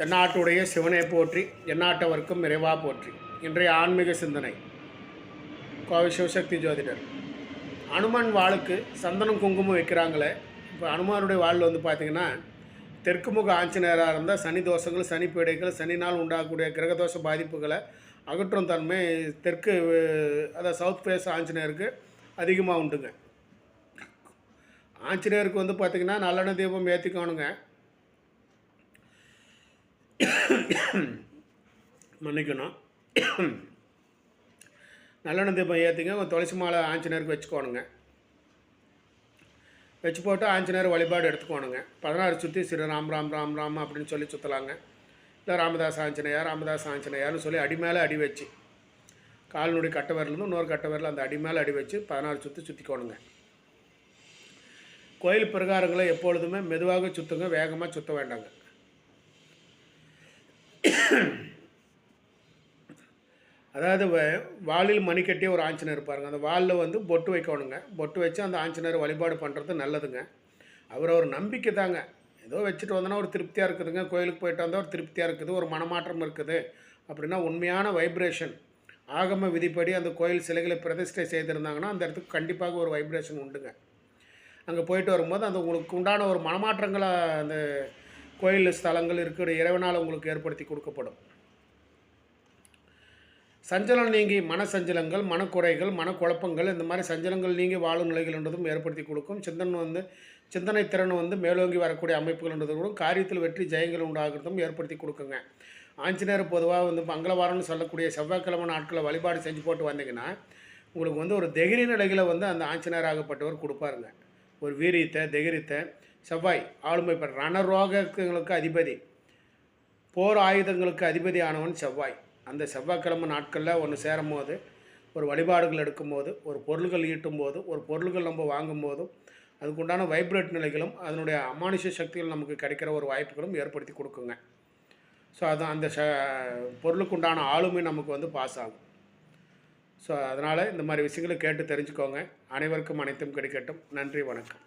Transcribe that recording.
தென்னாட்டுடைய சிவனை போற்றி எந்நாட்டவர்க்கும் நிறைவா போற்றி. இன்றைய ஆன்மீக சிந்தனை. கோவை சிவசக்தி ஜோதிடர். அனுமன் வாளுக்கு சந்தனம் குங்குமம் வைக்கிறாங்களே. இப்போ அனுமானுடைய வாழ் வந்து பார்த்திங்கன்னா தெற்கு முக ஆஞ்சநேயராக இருந்தால் சனி தோஷங்கள் சனி பீடைகள் நாள் உண்டாகக்கூடிய கிரகதோஷ பாதிப்புகளை அகற்றும் தன்மை தெற்கு அதாவது சவுத் ஃபேஸ் ஆஞ்சநேயருக்கு அதிகமாக உண்டுங்க. ஆஞ்சநேயருக்கு வந்து பார்த்திங்கன்னா நல்லெண்ணெய் தீபம் ஏற்றிக்கணுங்க மன்னிக்கணும். நல்லெண்ணெய் தீபம் ஏற்றிங்க ஒரு துளசி மாலை ஆஞ்சநேயருக்கு வச்சுக்கோணுங்க. வச்சு போட்டு ஆஞ்சநேயர் வழிபாடு எடுத்துக்கோணுங்க. பதினாறு சுற்றி ஸ்ரீ ராம் ராம் ராம் ராம் அப்படின்னு சொல்லி சுற்றலாங்க இல்லை ராமதாஸ் ஆஞ்சநேயர் ராமதாஸ் ஆஞ்சநேயர்னு சொல்லி அடி மேலே அடி வச்சு. கால்நுடி கட்டை வரலேருந்து இன்னொரு கட்டை வரல அந்த அடி மேலே அடி வச்சு பதினாறு சுற்றி சுற்றிக்கோணுங்க கோயில் பிரகாரங்களை எப்பொழுதுமே மெதுவாக சுற்றுங்க வேகமாக சுற்ற வேண்டாங்க. அதாவது வ- வாளில் மணி ஒரு ஆஞ்சநேயர் இருப்பாருங்க அந்த வாலில் வந்து பொட்டு வைக்கணுங்க. பொட்டு வச்சு அந்த ஆஞ்சநேயர் வழிபாடு பண்ணுறது நல்லதுங்க. அவர் ஒரு நம்பிக்கை தாங்க. ஏதோ வச்சுட்டு வந்தோன்னா ஒரு திருப்தியாக இருக்குதுங்க. கோயிலுக்கு போயிட்டு வந்தால் ஒரு திருப்தியாக இருக்குது. ஒரு மனமாற்றம் இருக்குது. அப்படின்னா உண்மையான வைப்ரேஷன் ஆகம விதிப்படி அந்த கோயில் சிலைகளை பிரதிஷ்டை செய்திருந்தாங்கன்னா அந்த இடத்துக்கு கண்டிப்பாக ஒரு வைப்ரேஷன் உண்டுங்க. அங்கே போயிட்டு வரும்போது அந்த உங்களுக்கு உண்டான ஒரு மனமாற்றங்களை அந்த கோயில் ஸ்தலங்கள் இருக்கிற இறைவனால் உங்களுக்கு ஏற்படுத்தி கொடுக்கப்படும். சஞ்சலம் நீங்கி மன சஞ்சலங்கள் மனக்குறைகள் மனக்குழப்பங்கள் இந்த மாதிரி சஞ்சலங்கள் நீங்கி வாழும் நிலைகள் என்றதும் ஏற்படுத்தி கொடுக்கும். சிந்தனை வந்து சிந்தனை திறன் வந்து மேலோங்கி வரக்கூடிய அமைப்புகள் என்றதும் கூட காரியத்தில் வெற்றி ஜெயங்கள் உண்டாகிறதும் ஏற்படுத்தி கொடுக்குங்க. ஆஞ்சநேயர் பொதுவாக வந்து மங்களவாரம்னு சொல்லக்கூடிய செவ்வாய்க்கிழமை நாட்களை வழிபாடு செஞ்சு போட்டு வந்தீங்கன்னா உங்களுக்கு வந்து ஒரு திகிரி நிலைகளை வந்து அந்த ஆஞ்சநேயர் ஆகப்பட்டவர் கொடுப்பாருங்க. ஒரு வீரியத்தை திகிரித்தை செவ்வாய் ஆளுமை பெற ரணரோகங்களுக்கு அதிபதி. போர் ஆயுதங்களுக்கு அதிபதி ஆனவன் செவ்வாய். அந்த செவ்வாய்க்கிழமை நாட்களில் ஒன்று சேரும் போது ஒரு வழிபாடுகள் எடுக்கும்போது ஒரு பொருள்கள் ஈட்டும் போது ஒரு பொருள்கள் நம்ம வாங்கும்போதும் அதுக்குண்டான வைப்ரேட் நிலைகளும் அதனுடைய அமானுஷ சக்திகள் நமக்கு கிடைக்கிற ஒரு வாய்ப்புகளும் ஏற்படுத்தி கொடுக்குங்க. ஸோ அது அந்த ச பொருளுக்குண்டான ஆளுமை நமக்கு வந்து பாஸ் ஆகும். ஸோ அதனால் இந்த மாதிரி விஷயங்களை கேட்டு தெரிஞ்சுக்கோங்க. அனைவருக்கும் அனைத்தும் கிடைக்கட்டும். நன்றி வணக்கம்.